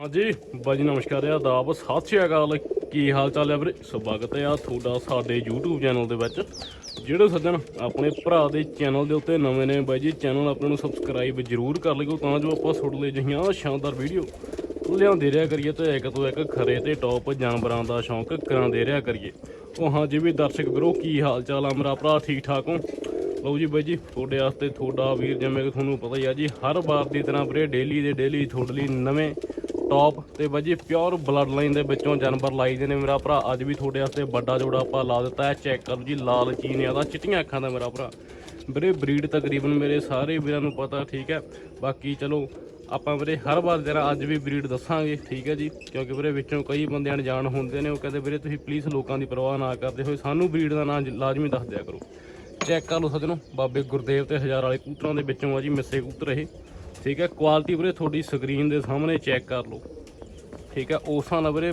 ਹਾਂਜੀ ਬਾਜੀ ਨਮਸਕਾਰ ਆ ਆਦਾਬ, ਸਤਿ ਸ਼੍ਰੀ ਅਕਾਲ। ਕੀ ਹਾਲ ਚਾਲ ਹੈ ਵੀਰੇ? ਸਵਾਗਤ ਹੈ ਆ ਤੁਹਾਡਾ ਸਾਡੇ YouTube ਚੈਨਲ ਦੇ ਵਿੱਚ। ਜਿਹੜੇ ਸੱਜਣ ਆਪਣੇ ਭਰਾ ਦੇ ਚੈਨਲ ਦੇ ਉੱਤੇ ਨਵੇਂ ਨੇ, ਬਾਈ ਜੀ, ਚੈਨਲ ਆਪਣੇ ਨੂੰ ਸਬਸਕ੍ਰਾਈਬ ਜ਼ਰੂਰ ਕਰ ਲਿਓ ਤਾਂ ਜੋ ਆਪਾਂ ਤੁਹਾਡੇ ਲਈ ਜਿਹੀਆਂ ਸ਼ਾਨਦਾਰ ਵੀਡੀਓ ਲਿਆਉਂਦੇ ਰਿਹਾ ਕਰੀਏ ਤੇ ਇੱਕ ਤੋਂ ਇੱਕ ਖਰੇ ਤੇ ਟੌਪ ਜਾਨਵਰਾਂ ਦਾ ਸ਼ੌਂਕ ਕਰਾਉਂਦੇ ਰਿਹਾ ਕਰੀਏ। ਉਹ ਹਾਂ ਜੀ ਵੀ ਦਰਸ਼ਕ ਵੀਰੋ, ਕੀ ਹਾਲ ਚਾਲ ਆ ਮੇਰਾ ਭਰਾ ਠੀਕ ਠਾਕ ਹੋ? ਲਓ ਜੀ ਬਾਈ ਜੀ, ਤੁਹਾਡੇ ਵਾਸਤੇ ਤੁਹਾਡਾ ਵੀਰ, ਜਿਵੇਂ ਕਿ ਤੁਹਾਨੂੰ ਪਤਾ ਹੀ ਆ ਜੀ, ਹਰ ਵਾਰ ਦੀ ਤਰ੍ਹਾਂ ਵੀਰੇ ਡੇਲੀ ਦੇ ਡੇਲੀ ਤੁਹਾਡੇ ਲਈ ਨਵੇਂ ਟੌਪ ਤੇ ਬਾਈ ਜੀ ਪਿਓਰ ਬਲੱਡ ਲਾਈਨ ਦੇ ਵਿੱਚੋਂ ਜਾਨਵਰ ਲਾਈ ਦੇ ਨੇ ਮੇਰਾ ਭਰਾ। ਅੱਜ ਵੀ ਤੁਹਾਡੇ ਵਾਸਤੇ ਵੱਡਾ ਜੋੜਾ ਆਪਾਂ ਲਾ ਦਿੱਤਾ ਹੈ। ਚੈੱਕ ਕਰੋ ਜੀ, ਲਾਲ ਚੀਨ ਦਾ, ਚਿੱਟੀਆਂ ਅੱਖਾਂ ਦਾ ਮੇਰਾ ਭਰਾ। ਵੀਰੇ ਬਰੀਡ ਤਕਰੀਬਨ ਮੇਰੇ ਸਾਰੇ ਵੀਰਾਂ ਨੂੰ ਪਤਾ, ਠੀਕ ਹੈ। ਬਾਕੀ ਚਲੋ, ਆਪਾਂ ਵੀਰੇ, ਹਰ ਵਾਰ ਜਰਾ ਅੱਜ ਵੀ ਬਰੀਡ ਦੱਸਾਂਗੇ, ਠੀਕ ਹੈ ਜੀ। ਕਿਉਂਕਿ ਵੀਰੇ, ਵਿੱਚੋਂ ਕਈ ਬੰਦੇ ਅਣਜਾਣ ਹੁੰਦੇ ਨੇ, ਉਹ ਕਹਿੰਦੇ, ਵੀਰੇ, ਤੁਸੀਂ ਪਲੀਜ਼ ਲੋਕਾਂ ਦੀ ਪਰਵਾਹ ਨਾ ਕਰਦੇ ਹੋਏ, ਸਾਨੂੰ ਬਰੀਡ ਦਾ ਨਾਂ ਲਾਜ਼ਮੀ ਦੱਸ ਦਿਆ ਕਰੋ। ਚੈੱਕ ਕਰ ਲਓ ਸੱਜਣੋ, ਬਾਬੇ ਗੁਰਦੇਵ ਤੇ ਹਜ਼ਾਰ ਵਾਲੇ ਕੂਤਰਾਂ ਦੇ ਵਿੱਚੋਂ ਆ ਜੀ, ਮਿੱਸੇ ਕੂਤਰ ਇਹ। ਠੀਕ ਹੈ ਕੁਆਲਿਟੀ ਵੀਰੇ ਤੁਹਾਡੀ ਸਕਰੀਨ ਦੇ ਸਾਹਮਣੇ ਚੈੱਕ ਕਰ ਲਓ। ਠੀਕ ਹੈ, ਉਸ ਨਾਲ ਵੀਰੇ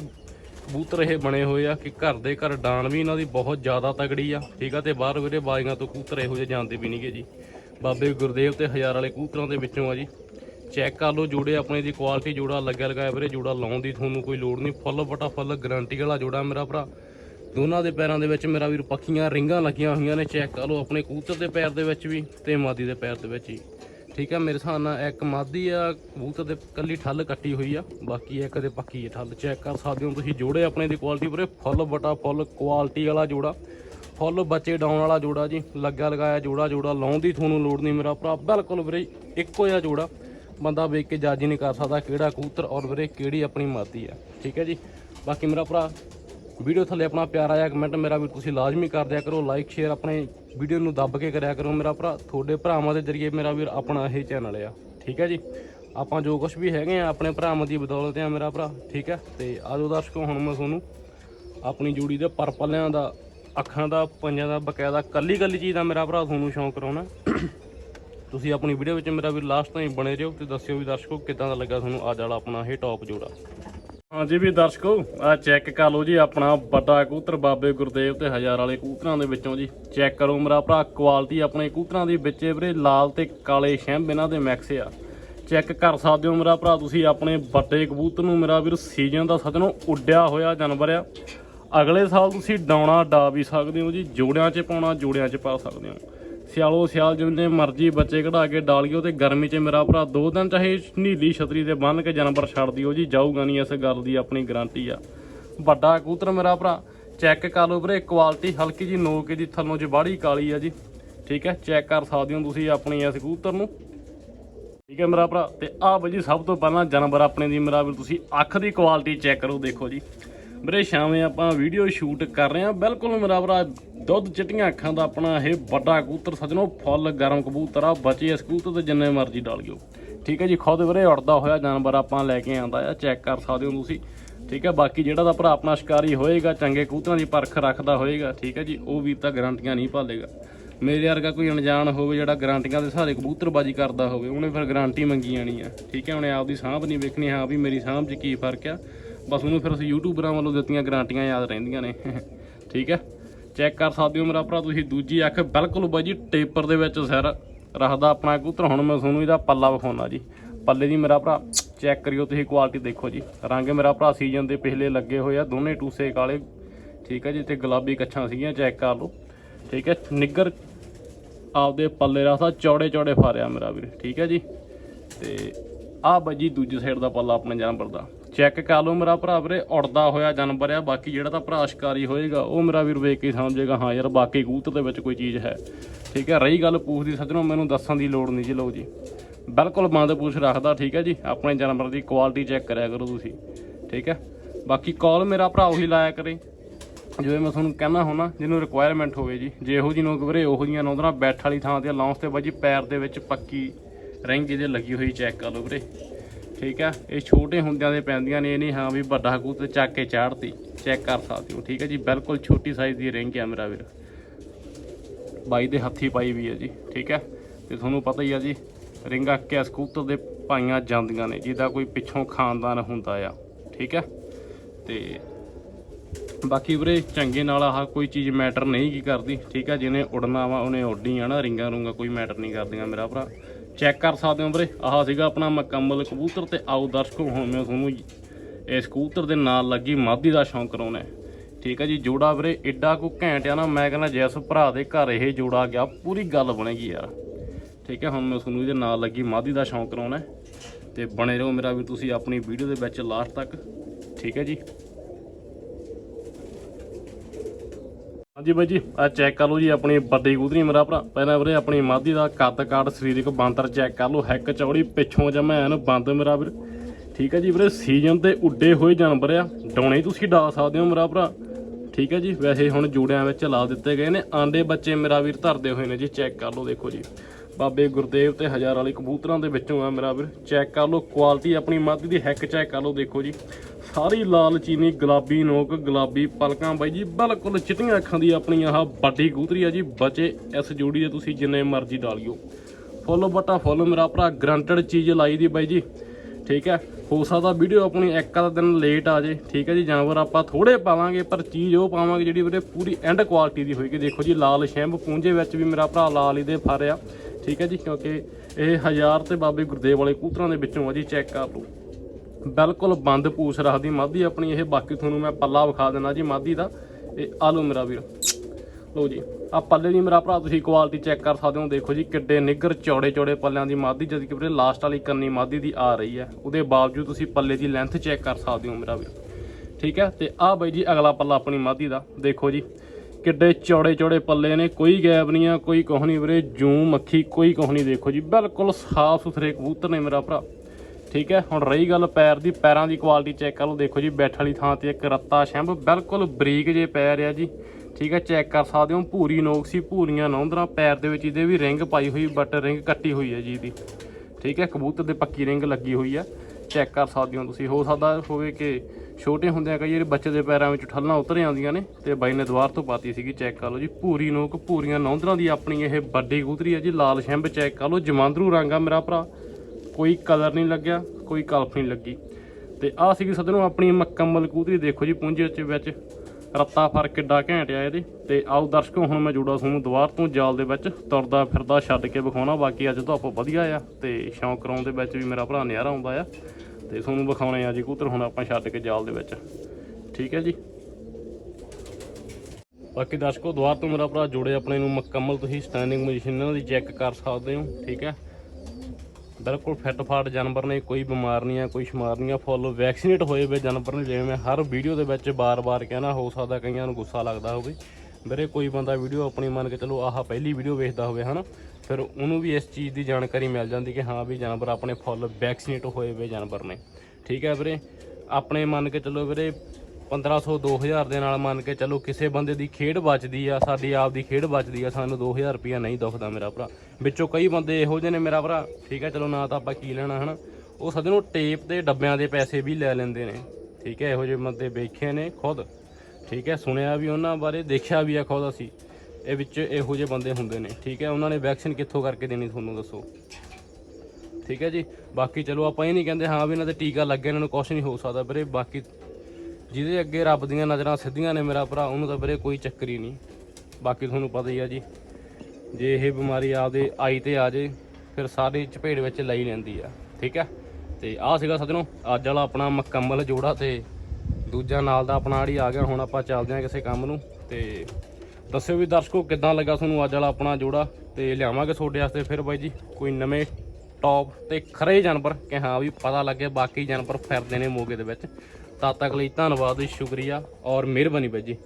ਕਬੂਤਰ ਇਹ ਬਣੇ ਹੋਏ ਆ ਕਿ ਘਰ ਦੇ ਘਰ ਡਾਨ ਵੀ ਇਹਨਾਂ ਦੀ ਬਹੁਤ ਜ਼ਿਆਦਾ ਤਗੜੀ ਆ। ਠੀਕ ਆ ਤੇ ਬਾਹਰ ਵੀਰੇ ਬਾਜ਼ੀਆਂ ਤੋਂ ਕਬੂਤਰ ਇਹੋ ਜਿਹੇ ਜਾਂਦੇ ਵੀ ਨਹੀਂਗੇ ਜੀ। ਬਾਬੇ ਗੁਰਦੇਵ ਤੇ ਹਜ਼ਾਰ ਵਾਲੇ ਕਬੂਤਰਾਂ ਦੇ ਵਿੱਚੋਂ ਆ ਜੀ। ਚੈੱਕ ਕਰ ਲਓ ਜੋੜੇ ਆਪਣੇ ਦੀ ਕੁਆਲਿਟੀ ਜੋੜਾ ਲੱਗਿਆ ਲਗਾਇਆ ਵੀਰੇ, ਜੋੜਾ ਲਾਉਣ ਦੀ ਤੁਹਾਨੂੰ ਕੋਈ ਲੋੜ ਨਹੀਂ। ਫੁੱਲ ਬਟਾ ਫੁੱਲ ਗਾਰੰਟੀ ਵਾਲਾ ਜੋੜਾ ਮੇਰਾ ਭਰਾ। ਦੋਨਾਂ ਦੇ ਪੈਰਾਂ ਦੇ ਵਿੱਚ ਮੇਰਾ ਵੀਰ ਪੱਖੀਆਂ ਰਿੰਗਾਂ ਲੱਗੀਆਂ ਹੋਈਆਂ ਨੇ। ਚੈੱਕ ਕਰ ਲਓ ਆਪਣੇ ਕਬੂਤਰ ਦੇ ਪੈਰ ਦੇ ਵਿੱਚ ਵੀ ਤੇ ਮਾਦੀ ਦੇ ਪੈਰ ਦੇ ਵਿੱਚ ਵੀ ਠੀਕ ਆ, ਮੇਰੇ ਹਿਸਾਬ ਨਾਲ ਇੱਕ ਮਾਦੀ ਆ ਕਬੂਤਰ ਦੇ ਕੱਲੀ ਠੱਲ ਕੱਟੀ ਹੋਈ ਆ, ਬਾਕੀ ਇੱਕ ਦੇ ਪੱਕੀ ਹੈ ਠੱਲ। ਚੈੱਕ ਕਰ ਸਕਦੇ ਹੋ ਤੁਸੀਂ, ਜੋੜੇ ਆਪਣੇ ਦੀ ਕੁਆਲਿਟੀ ਵੀਰੇ ਫੁੱਲ ਬਟਾ ਫੁੱਲ ਕੁਆਲਿਟੀ ਵਾਲਾ ਜੋੜਾ ਫੁੱਲ ਬੱਚੇ ਡਾਉਣ ਵਾਲਾ ਜੋੜਾ ਜੀ, ਲੱਗਾ ਲਗਾਇਆ ਜੋੜਾ ਜੋੜਾ ਲਾਉਣ ਦੀ ਤੁਹਾਨੂੰ ਲੋੜ ਨਹੀਂ ਮੇਰਾ ਭਰਾ, ਬਿਲਕੁਲ ਵੀਰੇ ਇੱਕੋ ਜਿਹਾ ਜੋੜਾ, ਬੰਦਾ ਵੇਖ ਕੇ ਜੱਜ ਨਹੀਂ ਕਰ ਸਕਦਾ ਕਿਹੜਾ ਕਬੂਤਰ ਔਰ ਵੀਰੇ ਕਿਹੜੀ ਆਪਣੀ ਮਾਦੀ ਆ, ਠੀਕ ਹੈ ਜੀ। ਬਾਕੀ ਮੇਰਾ ਭਰਾ ਵੀਡੀਓ ਥੱਲੇ ਆਪਣਾ ਪਿਆਰਾ ਜਿਹਾ ਕਮੈਂਟ ਮੇਰਾ ਵੀ ਤੁਸੀਂ ਲਾਜ਼ਮੀ ਕਰ ਦਿਆ ਕਰੋ ਲਾਈਕ ਸ਼ੇਅਰ ਆਪਣੇ ਵੀਡੀਓ ਨੂੰ ਦੱਬ ਕੇ ਕਰਿਆ ਕਰੋ ਮੇਰਾ ਭਰਾ, ਤੁਹਾਡੇ ਭਰਾਵਾਂ ਦੇ ਜ਼ਰੀਏ ਮੇਰਾ ਵੀਰ ਆਪਣਾ ਇਹ ਚੈਨਲ ਆ, ਠੀਕ ਹੈ ਜੀ? ਆਪਾਂ ਜੋ ਕੁਝ ਵੀ ਹੈਗੇ ਆ, ਆਪਣੇ ਭਰਾਵਾਂ ਦੀ ਬਦੌਲਤ ਆ ਮੇਰਾ ਭਰਾ, ਠੀਕ ਹੈ? ਤੇ ਆਜੋ ਦਰਸ਼ਕੋ, ਹੁਣ ਮੈਂ ਤੁਹਾਨੂੰ ਆਪਣੀ ਜੋੜੀ ਦੇ ਪਰਪਲਿਆਂ ਦਾ, ਅੱਖਾਂ ਦਾ, ਪੰਜਾਂ ਦਾ, ਬਕਾਇਦਾ ਕੱਲੀ ਕੱਲੀ ਚੀਜ਼ ਦਾ ਮੇਰਾ ਭਰਾ ਤੁਹਾਨੂੰ ਸ਼ੌਂਕ ਕਰਾਉਣਾ। ਤੁਸੀਂ ਆਪਣੀ ਵੀਡੀਓ ਵਿੱਚ ਮੇਰਾ ਵੀ ਲਾਸਟ ਤਾਈਂ ਬਣੇ ਰਹੋ ਤੇ ਦੱਸਿਓ ਵੀ ਦਰਸ਼ਕੋ, ਕਿਦਾਂ ਦਾ ਲੱਗਾ ਤੁਹਾਨੂੰ ਅੱਜ ਵਾਲਾ ਆਪਣਾ ਇਹ ਟੌਪ ਜੋੜਾ? ਹਾਂਜੀ ਵੀ ਦਰਸ਼ਕੋ, ਆ ਚੈੱਕ ਕਰ ਲਓ ਜੀ ਆਪਣਾ ਵੱਡਾ ਕਬੂਤਰ ਬਾਬੇ ਗੁਰਦੇਵ ਤੇ ਹਜ਼ਾਰ ਵਾਲੇ ਕਬੂਤਰਾਂ ਦੇ ਵਿੱਚੋਂ ਜੀ। ਚੈੱਕ ਕਰੋ ਮੇਰਾ ਭਰਾ ਕੁਆਲਿਟੀ ਆਪਣੇ ਕਬੂਤਰਾਂ ਦੀ ਵਿੱਚ ਵੀਰੇ, ਲਾਲ ਤੇ ਕਾਲੇ ਸ਼ੈਂਬ ਇਹਨਾਂ ਦੇ ਮੈਕਸ ਆ। ਚੈੱਕ ਕਰ ਸਕਦੇ ਹੋ ਮੇਰਾ ਭਰਾ, ਤੁਸੀਂ ਆਪਣੇ ਵੱਡੇ ਕਬੂਤਰ ਨੂੰ ਮੇਰਾ ਵੀਰ ਸੀਜ਼ਨ ਦਾ ਸੱਜਣੋ ਉੱਡਿਆ ਹੋਇਆ ਜਾਨਵਰ ਆ। ਅਗਲੇ ਸਾਲ ਤੁਸੀਂ ਡਾਉਣਾ ਡਾ ਵੀ ਸਕਦੇ ਹੋ ਜੀ, ਜੋੜਿਆਂ 'ਚ ਪਾਉਣਾ, ਜੋੜਿਆਂ 'ਚ ਪਾ ਸਕਦੇ ਹੋ। ਸਿਆਲੋ ਸਿਆਲ ਜਿੰਨੇ ਮਰਜ਼ੀ ਬੱਚੇ ਕਢਾ ਕੇ ਡਾਲੀਓ ਤੇ ਗਰਮੀ 'ਚ ਮੇਰਾ ਭਰਾ ਦੋ ਦਿਨ ਚਾਹੇ ਨੀਲੀ ਛਤਰੀ ਤੇ ਬੰਨ ਕੇ ਜਾਨਵਰ ਛੱਡ ਦਿਓ ਜੀ, ਜਾਊਗਾ ਨਹੀਂ ਇਸ ਗੱਲ ਦੀ ਆਪਣੀ ਗਾਰੰਟੀ ਆ। ਵੱਡਾ ਕਬੂਤਰ ਮੇਰਾ ਭਰਾ, ਚੈੱਕ ਕਰ ਲਓ ਵੀਰੇ ਕੁਆਲਿਟੀ ਹਲਕੀ ਜੀ ਨੋਕ ਦੀ ਥੱਲੋਂ ਚ ਬਾੜੀ ਕਾਲੀ ਆ ਜੀ। ਠੀਕ ਹੈ, ਚੈੱਕ ਕਰ ਸਕਦੇ ਹੋ ਤੁਸੀਂ ਆਪਣੀ ਇਸ ਕਬੂਤਰ ਨੂੰ। ਠੀਕ ਹੈ ਮੇਰਾ ਭਰਾ, ਤੇ ਆਹ ਬਈ ਜੀ, ਸਭ ਤੋਂ ਪਹਿਲਾਂ ਜਾਨਵਰ ਆਪਣੇ ਦੀ ਮੇਰਾ ਵੀ ਤੁਸੀਂ ਅੱਖ ਦੀ ਕੁਆਲਿਟੀ ਚੈੱਕ ਕਰੋ, ਦੇਖੋ ਜੀ। ਵੀਰੇ ਸ਼ਾਮੇ ਆਪਾਂ ਵੀਡੀਓ ਸ਼ੂਟ ਕਰ ਰਹੇ ਹਾਂ। ਬਿਲਕੁਲ ਮੇਰਾ ਭਰਾ, ਦੁੱਧ ਚਿੱਟੀਆਂ ਅੱਖਾਂ ਦਾ ਆਪਣਾ ਇਹ ਵੱਡਾ ਕਬੂਤਰ ਸੱਜਣੋ, ਫੁੱਲ ਗਰਮ ਕਬੂਤਰ ਆ, ਬਚੇ ਇਸ ਕਬੂਤਰ ਤੇ ਜਿੰਨੇ ਮਰਜ਼ੀ ਡਾਲਿਓ ਠੀਕ ਹੈ ਜੀ, ਖੁਦ ਵੀਰੇ ਉੜਦਾ ਹੋਇਆ ਜਾਨਵਰ ਆਪਾਂ ਲੈ ਕੇ ਆਂਦਾ ਆ, ਚੈੱਕ ਕਰ ਸਕਦੇ ਹੋ ਤੁਸੀਂ। ਠੀਕ ਹੈ, ਬਾਕੀ ਜਿਹੜਾ ਦਾ ਭਰਾ ਆਪਣਾ ਸ਼ਿਕਾਰੀ ਹੋਏਗਾ, ਚੰਗੇ ਕਬੂਤਰਾਂ ਦੀ ਪਰਖ ਰੱਖਦਾ ਹੋਏਗਾ, ਠੀਕ ਹੈ ਜੀ, ਉਹ ਵੀ ਤਾਂ ਗਰੰਟੀਆਂ ਨਹੀਂ ਭਾਲੇਗਾ। ਮੇਰੇ ਵਰਗਾ ਕੋਈ ਅਣਜਾਣ ਹੋਵੇ ਜਿਹੜਾ ਗਰੰਟੀਆਂ ਦੇ ਸਹਾਰੇ ਕਬੂਤਰਬਾਜੀ ਕਰਦਾ ਹੋਵੇ, ਉਹਨੇ ਫਿਰ ਗਰੰਟੀ ਮੰਗੀ ਜਾਣੀ ਆ। ਠੀਕ ਹੈ, ਉਹਨੇ ਆਪਦੀ ਸਾਂਭ ਨਹੀਂ ਵੇਖਣੀ, ਹਾਂ ਵੀ ਮੇਰੀ ਸਾਂਭ 'ਚ ਕੀ ਫ਼ਰਕ ਆ। ਬਸ ਉਹਨੂੰ ਫਿਰ ਅਸੀਂ ਯੂਟਿਊਬਰਾਂ ਵੱਲੋਂ ਦਿੱਤੀਆਂ ਗਾਰੰਟੀਆਂ ਯਾਦ ਰਹਿੰਦੀਆਂ ਨੇ। ਠੀਕ ਹੈ? ਚੈੱਕ ਕਰ ਸਕਦੇ ਹੋ ਮੇਰਾ ਭਰਾ, ਤੁਸੀਂ ਦੂਜੀ ਅੱਖ ਬਿਲਕੁਲ ਬਾਈ ਜੀ ਟੇਪਰ ਦੇ ਵਿੱਚ ਸਿਰ ਰੱਖਦਾ ਆਪਣਾ ਕਬੂਤਰ। ਹੁਣ ਮੈਂ ਤੁਹਾਨੂੰ ਇਹਦਾ ਪੱਲਾ ਵਿਖਾਉਣਾ ਜੀ। ਪੱਲੇ ਦੀ ਮੇਰਾ ਭਰਾ ਚੈੱਕ ਕਰਿਓ, ਤੁਸੀਂ ਕੁਆਲਿਟੀ ਦੇਖੋ ਜੀ। ਰੰਗ ਮੇਰਾ ਭਰਾ ਸੀਜ਼ਨ ਦੇ ਪਿਛਲੇ ਲੱਗੇ ਹੋਏ ਆ, ਦੋਨੇ ਟੂਸੇ ਕਾਲੇ। ਠੀਕ ਹੈ ਜੀ, ਤੇ ਗੁਲਾਬੀ ਕੱਛਾਂ ਸੀਗੀਆਂ ਚੈੱਕ ਕਰ ਲਓ। ਠੀਕ ਹੈ, ਨਿੱਗਰ ਆਪਦੇ ਪੱਲੇ ਰੱਖਦਾ, ਚੌੜੇ ਚੌੜੇ ਫਾਰਿਆ ਮੇਰਾ ਵੀਰ। ਠੀਕ ਹੈ ਜੀ? ਤੇ ਆਹ ਬਾਜੀ ਦੂਜੀ ਸਾਈਡ ਦਾ ਪੱਲਾ ਆਪਣੇ ਜਾਨਵਰ ਦਾ। ਚੈੱਕ ਕਰ ਲਓ ਮੇਰਾ ਭਰਾ ਵੀਰੇ, ਉੜਦਾ ਹੋਇਆ ਜਾਨਵਰ ਆ, ਬਾਕੀ ਜਿਹੜਾ ਤਾਂ ਭਰਾ ਸ਼ਿਕਾਰੀ ਹੋਏਗਾ, ਉਹ ਮੇਰਾ ਵੀਰ ਵੇਖ ਕੇ ਹੀ ਸਮਝੇਗਾ ਹਾਂ ਯਾਰ ਬਾਕੀ ਕਬੂਤਰ ਦੇ ਵਿੱਚ ਕੋਈ ਚੀਜ਼ ਹੈ। ਠੀਕ ਹੈ, ਰਹੀ ਗੱਲ ਪੂਛ ਦੀ ਸੱਜਣੋਂ, ਮੈਨੂੰ ਦੱਸਣ ਦੀ ਲੋੜ ਨਹੀਂ ਜੀ ਲਓ ਜੀ। ਬਿਲਕੁਲ ਬੰਦ ਪੂਛ ਰੱਖਦਾ, ਠੀਕ ਹੈ ਜੀ, ਆਪਣੇ ਜਾਨਵਰ ਦੀ ਕੁਆਲਿਟੀ ਚੈੱਕ ਕਰਿਆ ਕਰੋ ਤੁਸੀਂ, ਠੀਕ ਹੈ। ਬਾਕੀ ਕਾਲ ਮੇਰਾ ਭਰਾ ਉਹੀ ਲਾਇਆ ਕਰੇ, ਜਿਵੇਂ ਮੈਂ ਤੁਹਾਨੂੰ ਕਹਿਣਾ ਹੁੰਦਾ, ਜਿਹਨੂੰ ਰਿਕੁਆਇਰਮੈਂਟ ਹੋਵੇ ਜੀ, ਜੇ ਇਹੋ ਜੀ ਨੋਕ ਵੀਰੇ, ਉਹੋ ਜੀਆਂ ਨੌਂਦਰਾਂ ਬੈਠ ਵਾਲੀ ਥਾਂ ਤੇ ਲਾਉਂਸ ਤੇ ਬਾਜੀ ਪੈਰ ਦੇ ਵਿੱਚ ਪੱਕੀ ਰਿੰਗ ਇਹਦੇ ਲੱਗੀ ਹੋਈ ਚੈੱਕ ਕਰ ਲਓ ਵੀਰੇ। ਠੀਕ ਆ? ਇਹ ਛੋਟੇ ਹੁੰਦਿਆਂ ਦੇ ਪੈਂਦੀਆਂ ਨੇ, ਇਹ ਨਹੀਂ, ਹਾਂ ਵੀ ਵੱਡਾ ਕਬੂਤਰ ਚੱਕ ਕੇ ਚਾੜਤੀ ਚੈੱਕ ਕਰ ਸਕਦੇ ਹੋ, ਠੀਕ ਹੈ ਜੀ? ਬਿਲਕੁਲ ਛੋਟੀ ਸਾਈਜ਼ ਦੀ ਰਿੰਗ ਆ ਮੇਰਾ ਵੀਰ। ਬਾਈ ਦੇ ਹੱਥੀ ਪਾਈ ਵੀ ਹੈ ਜੀ, ਠੀਕ ਹੈ ਤੇ ਤੁਹਾਨੂੰ ਪਤਾ ਹੀ ਆ ਜੀ ਰਿੰਗਾਂ ਕਿਸ ਕਬੂਤਰ ਦੇ ਪਾਈਆਂ ਜਾਂਦੀਆਂ ਨੇ, ਜਿਹਦਾ ਕੋਈ ਪਿੱਛੋਂ ਖਾਨਦਾਨ ਹੁੰਦਾ ਆ, ਠੀਕ ਹੈ ਤੇ ਬਾਕੀ ਵੀਰੇ, ਚੰਗੇ ਨਾਲ ਆਹ ਕੋਈ ਚੀਜ਼ ਮੈਟਰ ਨਹੀਂ ਕੀ ਕਰਦੀ, ਠੀਕ ਆ? ਜਿਹਨੇ ਉੜਨਾ ਵਾ, ਉਹਨੇ ਉੱਡੀ ਆ ਨਾ ਰਿੰਗਾਂ ਰੂੰਗਾ ਕੋਈ ਮੈਟਰ ਨਹੀਂ ਕਰਦੀਆਂ, ਮੇਰਾ ਭਰਾ। ਚੈੱਕ ਕਰ ਸਕਦੇ ਹੋ ਵੀਰੇ, ਆਹ ਸੀਗਾ ਆਪਣਾ ਮੁਕੰਮਲ ਕਬੂਤਰ ਤੇ ਆਓ ਦਰਸ਼ਕੋ, ਹੁਣ ਮੈਂ ਤੁਹਾਨੂੰ ਇਸ ਕਬੂਤਰ ਦੇ ਨਾਲ ਲੱਗੀ ਮਾਦੀ ਦਾ ਸ਼ੌਂਕ ਕਰਾਉਣਾ ਠੀਕ ਹੈ ਜੀ, ਜੋੜਾ ਵੀਰੇ ਐਡਾ ਕੋ ਘੈਂਟ ਆ ਨਾ, ਮੈਂ ਕਹਿੰਦਾ ਜਿਸ ਭਰਾ ਦੇ ਘਰ ਇਹ ਜੋੜਾ ਗਿਆ, ਪੂਰੀ ਗੱਲ ਬਣੇਗੀ ਯਾਰ। ਠੀਕ ਹੈ, ਹੁਣ ਮੈਂ ਤੁਹਾਨੂੰ ਇਹਦੇ ਨਾਲ ਲੱਗੀ ਮਾਦੀ ਦਾ ਸ਼ੌਂਕ ਕਰਾਉਣਾ ਹੈ। ਤੇ ਬਣੇ ਰਹੋ ਮੇਰਾ ਵੀ ਤੁਸੀਂ ਆਪਣੀ ਵੀਡੀਓ ਦੇ ਵਿੱਚ ਲਾਸਟ ਤੱਕ। ਠੀਕ ਹੈ ਜੀ। ਜੀ ਬਾਈ ਜੀ ਆ ਚੈੱਕ ਕਰ ਲਓ ਜੀ ਆਪਣੀ ਵੱਡੀ ਕਬੂਤਰੀ ਮੇਰਾ ਭਰਾ। ਪਹਿਲਾਂ ਵੀਰੇ ਆਪਣੀ ਮਾਦੀ ਦਾ ਕੱਦ ਕਾਠ ਸਰੀਰਕ ਬਾਂਦਰ ਚੈੱਕ ਕਰ ਲਓ, ਹੈਕ ਚੌੜੀ ਪਿੱਛੋਂ ਜਮਾ ਐਨ ਬੰਦ ਮੇਰਾ ਵੀਰ। ਠੀਕ ਹੈ ਜੀ ਵੀਰੇ ਸੀਜ਼ਨ ਤੇ ਉੱਡੇ ਹੋਏ ਜਾਨਵਰ ਆ, ਡਾਉਣੇ ਤੁਸੀਂ ਡਾ ਸਕਦੇ ਹੋ ਮੇਰਾ ਭਰਾ। ਠੀਕ ਹੈ ਜੀ, ਵੈਸੇ ਹੁਣ ਜੂੜਿਆਂ ਵਿੱਚ ਲਾ ਦਿੱਤੇ ਗਏ ਨੇ, ਆਂਡੇ ਬੱਚੇ ਮੇਰਾ ਵੀਰ ਧਰਦੇ ਹੋਏ ਨੇ ਜੀ ਚੈੱਕ ਕਰ ਲਓ ਦੇਖੋ ਜੀ। ਬਾਬੇ ਗੁਰਦੇਵ ਤੇ ਹਜ਼ਾਰ ਵਾਲੇ ਕਬੂਤਰਾਂ ਦੇ ਵਿੱਚੋਂ ਆ ਮੇਰਾ ਵੀਰ। ਚੈੱਕ ਕਰ ਲਓ ਕੁਆਲਿਟੀ ਆਪਣੀ ਮਾਦੀ ਦੀ ਹੈਕ ਚੈੱਕ ਕਰ ਲਓ, ਦੇਖੋ ਜੀ। ਸਾਰੀ ਲਾਲ ਚੀਨੀ, ਗੁਲਾਬੀ ਨੋਕ, ਗੁਲਾਬੀ ਪਲਕਾਂ ਬਾਈ ਜੀ, ਬਿਲਕੁਲ ਚਿੱਟੀਆਂ ਅੱਖਾਂ ਦੀ ਆਪਣੀ ਆਹ ਵੱਡੀ ਕਬੂਤਰੀ ਆ ਜੀ। ਬੱਚੇ ਇਸ ਜੋੜੀ ਦੇ ਤੁਸੀਂ ਜਿੰਨੇ ਮਰਜ਼ੀ ਡਾਲਿਓ ਫੋਲੋ ਬਟਾ ਫੋਲੋ, ਮੇਰਾ ਭਰਾ ਗਰੰਟਡ ਚੀਜ਼ ਲਾਈ ਦੀ ਬਾਈ ਜੀ। ਠੀਕ ਹੈ, ਹੋ ਸਕਦਾ ਵੀਡੀਓ ਆਪਣੀ ਇੱਕ ਆਧਾ ਦਿਨ ਲੇਟ ਆ ਜੇ। ਠੀਕ ਹੈ ਜੀ, ਜਾਨਵਰ ਆਪਾਂ ਥੋੜੇ ਪਾਵਾਂਗੇ, ਪਰ ਚੀਜ਼ ਉਹ ਪਾਵਾਂਗੇ ਜਿਹੜੀ ਵੀਰੇ ਪੂਰੀ ਐਂਡ ਕੁਆਲਿਟੀ ਦੀ ਹੋਏਗੀ। ਦੇਖੋ ਜੀ, ਲਾਲ ਸ਼ੈਂਪ ਪੂੰਝੇ ਵਿੱਚ ਵੀ ਮੇਰਾ ਭਰਾ ਲਾਲ ਹੀ ਦੇ ਫਰ ਆ। ਠੀਕ ਹੈ ਜੀ, ਕਿਉਂਕਿ ਇਹ ਹਜ਼ਾਰ ਤੇ ਬਾਬੇ ਗੁਰਦੇਵ ਵਾਲੇ ਕੂਤਰਾਂ ਦੇ ਵਿੱਚੋਂ ਆ ਜੀ ਚੈੱਕ ਕਰ ਲਓ। ਬਿਲਕੁਲ ਬੰਦ ਪੂਛ ਰੱਖਦੀ ਮਾਦੀ ਆਪਣੀ, ਇਹ ਬਾਕੀ ਤੁਹਾਨੂੰ ਮੈਂ ਪੱਲਾ ਵਿਖਾ ਦੇਣਾ ਜੀ ਮਾਦੀ ਦਾ। ਇਹ ਆ ਲਓ ਮੇਰਾ ਵੀਰ। ਲਓ ਜੀ ਆ ਪੱਲੇ ਦੀ ਮੇਰਾ ਭਰਾ, ਤੁਸੀਂ ਕੁਆਲਿਟੀ ਚੈੱਕ ਕਰ ਸਕਦੇ ਹੋ। ਦੇਖੋ ਜੀ, ਕਿੱਡੇ ਨਿੱਗਰ ਚੌੜੇ ਚੌੜੇ ਪੱਲਿਆਂ ਦੀ ਮਾਦੀ ਜਦ ਕਿ ਵੀਰੇ ਲਾਸਟ ਵਾਲੀ ਕੰਨੀ ਮਾਦੀ ਦੀ ਆ ਰਹੀ ਹੈ। ਉਹਦੇ ਬਾਵਜੂਦ ਤੁਸੀਂ ਪੱਲੇ ਦੀ ਲੈਂਥ ਚੈੱਕ ਕਰ ਸਕਦੇ ਹੋ ਮੇਰਾ ਵੀਰ। ਠੀਕ ਹੈ, ਤੇ ਆ ਬਾਈ ਜੀ, ਅਗਲਾ ਪੱਲਾ ਆਪਣੀ ਮਾਦੀ ਦਾ। ਦੇਖੋ ਜੀ ਕਿੱਡੇ ਚੌੜੇ ਚੌੜੇ ਪੱਲੇ ਨੇ, ਕੋਈ ਗੈਪ ਨਹੀਂ ਆ, ਕੋਈ ਕੁਛ ਨਹੀਂ ਵੀਰੇ, ਜੂ ਮੱਖੀ, ਕੋਈ ਕੁਛ ਨਹੀਂ ਦੇਖੋ ਜੀ। ਬਿਲਕੁਲ ਸਾਫ਼ ਸੁਥਰੇ ਕਬੂਤਰ ਨੇ ਮੇਰਾ ਭਰਾ। ਠੀਕ ਹੈ, ਹੁਣ ਰਹੀ ਗੱਲ ਪੈਰ ਦੀ, ਪੈਰਾਂ ਦੀ ਕੁਆਲਿਟੀ ਚੈੱਕ ਕਰ ਲਓ। ਦੇਖੋ ਜੀ ਬੈਠ ਵਾਲੀ ਥਾਂ ਤੇ ਇੱਕ ਰੱਤਾ ਸ਼ੰਭ ਬਿਲਕੁਲ ਬਰੀਕ ਜੇ ਪੈਰ ਆ ਜੀ। ਠੀਕ ਹੈ ਚੈੱਕ ਕਰ ਸਕਦੇ ਹੋ, ਭੂਰੀ ਨੋਕ ਸੀ, ਭੂਰੀਆਂ ਨੌਂਦਰਾਂ ਪੈਰ ਦੇ ਵਿੱਚ ਇਹਦੇ ਵੀ ਰਿੰਗ ਪਾਈ ਹੋਈ ਬਟ ਰਿੰਗ ਕੱਟੀ ਹੋਈ ਹੈ ਜੀ ਇਹਦੀ। ਠੀਕ ਹੈ, ਕਬੂਤਰ ਦੇ ਪੱਕੀ ਰਿੰਗ ਲੱਗੀ ਹੋਈ ਹੈ। ਚੈੱਕ ਕਰ ਸਕਦੇ ਹੋ ਤੁਸੀਂ। ਹੋ ਸਕਦਾ ਹੋਵੇ ਕਿ ਛੋਟੇ ਹੁੰਦਿਆਂ ਕਈ ਵਾਰੀ ਬੱਚੇ ਦੇ ਪੈਰਾਂ ਵਿੱਚ ਠੱਲਾਂ ਉਤਰ ਜਾਂਦੀਆਂ ਨੇ ਤੇ ਬਾਈ ਨੇ ਦੁਆਰ ਤੋਂ ਪਾਤੀ ਸੀਗੀ ਚੈੱਕ ਕਰ ਲਓ ਜੀ। ਪੂਰੀ ਨੋਕ ਪੂਰੀਆਂ ਨੌਂਦਰਾਂ ਦੀ ਆਪਣੀ ਇਹ ਵੱਡੀ ਕੂਤਰੀ ਹੈ ਜੀ। ਲਾਲ ਸ਼ੰਭ ਚੈੱਕ ਕਰ ਲਓ। ਜਮਾਂਦਰੂ ਰੰਗ ਆ ਮੇਰਾ ਭਰਾ। ਕੋਈ ਕਲਰ ਨਹੀਂ ਲੱਗਿਆ, ਕੋਈ ਕਲਫ ਨਹੀਂ ਲੱਗੀ। ਤੇ ਆਹ ਸੀਗੀ ਸੱਜਣੋ ਆਪਣੀ ਮੁਕੰਮਲ ਕਬੂਤਰੀ ਦੇਖੋ ਜੀ ਪੁੰਜੇ ਵਿੱਚ ਰੱਤਾ ਫਰ ਕਿੱਡਾ ਘੈਂਟ ਆ ਇਹਦੇ। ਤੇ ਆਓ ਦਰਸ਼ਕੋ, ਹੁਣ ਮੈਂ ਜੋੜਾ ਤੁਹਾਨੂੰ ਦੁਬਾਰ ਤੋਂ ਜਾਲ ਦੇ ਵਿੱਚ ਤੁਰਦਾ ਫਿਰਦਾ ਛੱਡ ਕੇ ਵਿਖਾਉਣਾ। ਬਾਕੀ ਅੱਜ ਧੁੱਪ ਵਧੀਆ ਆ ਤੇ ਸ਼ੌਂਕ ਕਰਾਉਣ ਦੇ ਵਿੱਚ ਵੀ ਮੇਰਾ ਭਰਾ ਨਿਆਰਾ ਆਉਂਦਾ ਆ। ਤੇ ਤੁਹਾਨੂੰ ਵਿਖਾਉਣੇ ਆ ਜੀ ਕਬੂਤਰ, ਹੁਣ ਆਪਾਂ ਛੱਡ ਕੇ ਜਾਲ ਦੇ ਵਿੱਚ। ਠੀਕ ਹੈ ਜੀ? ਬਾਕੀ ਦਰਸ਼ਕੋ, ਦੁਬਾਰ ਤੋਂ ਮੇਰਾ ਭਰਾ ਜੋੜੇ ਆਪਣੇ ਨੂੰ ਮੁਕੰਮਲ ਤੁਸੀਂ ਸਟੈਂਡਿੰਗ ਪੋਜੀਸ਼ਨ ਦੀ ਚੈੱਕ ਕਰ ਸਕਦੇ ਹੋ। ਠੀਕ ਹੈ? ਬਿਲਕੁਲ ਫਿੱਟ ਫਾਟ ਜਾਨਵਰ ਨੇ, ਕੋਈ ਬਿਮਾਰ ਨਹੀਂ ਆ ਕੋਈ ਸ਼ਮਾਰ ਨਹੀਂ ਆ ਫੁੱਲ ਵੈਕਸੀਨੇਟ ਹੋਏ ਹੋਏ ਜਾਨਵਰ ਨੇ, ਜਿਵੇਂ ਮੈਂ ਹਰ ਵੀਡੀਓ ਦੇ ਵਿੱਚ ਬਾਰ-ਬਾਰ ਕਹਿਣਾ, ਹੋ ਸਕਦਾ ਕਈਆਂ ਨੂੰ ਗੁੱਸਾ ਲੱਗਦਾ ਹੋਵੇ। ਵੀਰੇ, ਕੋਈ ਬੰਦਾ ਵੀਡੀਓ ਆਪਣੀ ਮੰਨ ਕੇ ਚਲੋ ਆਹ ਪਹਿਲੀ ਵੀਡੀਓ ਵੇਖਦਾ ਹੋਵੇ, ਹਨਾ? ਫਿਰ ਉਹਨੂੰ ਵੀ ਇਸ ਚੀਜ਼ ਦੀ ਜਾਣਕਾਰੀ ਮਿਲ ਜਾਂਦੀ ਕਿ ਹਾਂ ਵੀ ਜਾਨਵਰ ਆਪਣੇ ਫੁੱਲ ਵੈਕਸੀਨੇਟ ਹੋਏ ਹੋਏ ਜਾਨਵਰ ਨੇ। ਠੀਕ ਹੈ ਵੀਰੇ? ਆਪਣੇ ਮੰਨ ਕੇ ਚਲੋ ਵੀਰੇ 1500 2000 ਦੇ ਨਾਲ ਮੰਨ ਕੇ ਚਲੋ ਕਿਸੇ ਬੰਦੇ ਦੀ ਖੇਡ ਬਚਦੀ ਆ, ਸਾਡੀ ਆਪ ਦੀ ਖੇਡ ਬਚਦੀ ਆ, ਸਾਨੂੰ 2000 ਰੁਪਿਆ ਨਹੀਂ ਦੁਖਦਾ ਮੇਰਾ ਭਰਾ। ਵਿੱਚੋਂ ਕਈ ਬੰਦੇ ਇਹੋ ਜਿਹੇ ਨੇ ਮੇਰਾ ਭਰਾ, ਠੀਕ ਹੈ, ਚਲੋ ਨਾ ਤਾਂ ਆਪਾਂ ਕੀ ਲੈਣਾ, ਹਨਾ? ਉਹ ਸਦੇ ਨੂੰ ਟੇਪ ਤੇ ਡੱਬਿਆਂ ਦੇ ਪੈਸੇ ਵੀ ਲੈ ਲੈਂਦੇ ਨੇ, ਠੀਕ ਹੈ, ਇਹੋ ਜਿਹੇ ਬੰਦੇ ਵੇਖੇ ਨੇ ਖੁਦ, ਠੀਕ ਹੈ, ਸੁਣਿਆ ਵੀ ਉਹਨਾਂ ਬਾਰੇ, ਦੇਖਿਆ ਵੀ ਆ ਖੁਦ ਅਸੀਂ, ਇਹ ਵਿੱਚ ਇਹੋ ਜਿਹੇ ਬੰਦੇ ਹੁੰਦੇ ਨੇ, ਠੀਕ ਹੈ, ਉਹਨਾਂ ਨੇ ਵੈਕਸੀਨ ਕਿੱਥੋਂ ਕਰਕੇ ਦੇਣੀ ਤੁਹਾਨੂੰ ਦੱਸੋ? ਠੀਕ ਹੈ ਜੀ, ਬਾਕੀ ਚਲੋ ਆਪਾਂ ਇਹ ਨਹੀਂ ਕਹਿੰਦੇ, ਹਾਂ ਵੀ ਇਹਨਾਂ ਦੇ ਟੀਕਾ ਲੱਗੇ ਇਹਨਾਂ ਨੂੰ ਕੁਝ ਨਹੀਂ ਹੋ ਸਕਦਾ ਵੀਰੇ, ਬਾਕੀ ਜਿਹਦੇ ਅੱਗੇ ਰੱਬ ਦੀਆਂ ਨਜ਼ਰਾਂ ਸਿੱਧੀਆਂ ਨੇ ਮੇਰਾ ਭਰਾ, ਉਹਨੂੰ ਤਾਂ ਵੀਰੇ ਕੋਈ ਚੱਕਰ ਹੀ ਨਹੀਂ। ਬਾਕੀ ਤੁਹਾਨੂੰ ਪਤਾ ਹੀ ਆ ਜੀ, ਜੇ ਇਹ ਬਿਮਾਰੀ ਆਪਦੇ ਆਈ ਤੇ ਆ ਜੇ, ਫਿਰ ਸਾਰੀ ਚਪੇੜ ਵਿੱਚ ਲਈ ਲੈਂਦੀ ਆ, ਠੀਕ ਹੈ ਤੇ ਆਹ ਸੀਗਾ ਸੱਜਣੋ, ਅੱਜ ਵਾਲਾ ਆਪਣਾ ਮੁਕੰਮਲ ਜੋੜਾ ਤੇ ਦੂਜਾ ਨਾਲ ਦਾ ਆਪਣਾ ਆੜੀ ਆ ਗਿਆ, ਹੁਣ ਆਪਾਂ ਚੱਲਦੇ ਹਾਂ ਕਿਸੇ ਕੰਮ ਨੂੰ। ਤੇ ਦੱਸਿਓ ਵੀ ਦਰਸ਼ਕੋ, ਕਿੱਦਾਂ ਲੱਗਾ ਤੁਹਾਨੂੰ ਅੱਜ ਵਾਲਾ ਆਪਣਾ ਜੋੜਾ? ਤੇ ਲਿਆਵਾਂਗੇ ਤੁਹਾਡੇ ਵਾਸਤੇ ਫਿਰ ਬਾਈ ਜੀ, ਕੋਈ ਨਵੇਂ ਟੌਪ ਤੇ ਖਰੇ ਜਾਨਵਰ, ਕਿ ਹਾਂ ਵੀ ਪਤਾ ਲੱਗੇ, ਬਾਕੀ ਜਾਨਵਰ ਫਿਰਦੇ ਨੇ ਮੋਗੇ ਦੇ ਵਿੱਚ। ਤਦ ਤੱਕ ਲਈ ਧੰਨਵਾਦ ਸ਼ੁਕਰੀਆ ਔਰ ਮਿਹਰਬਾਨੀ ਬਾਈ ਜੀ।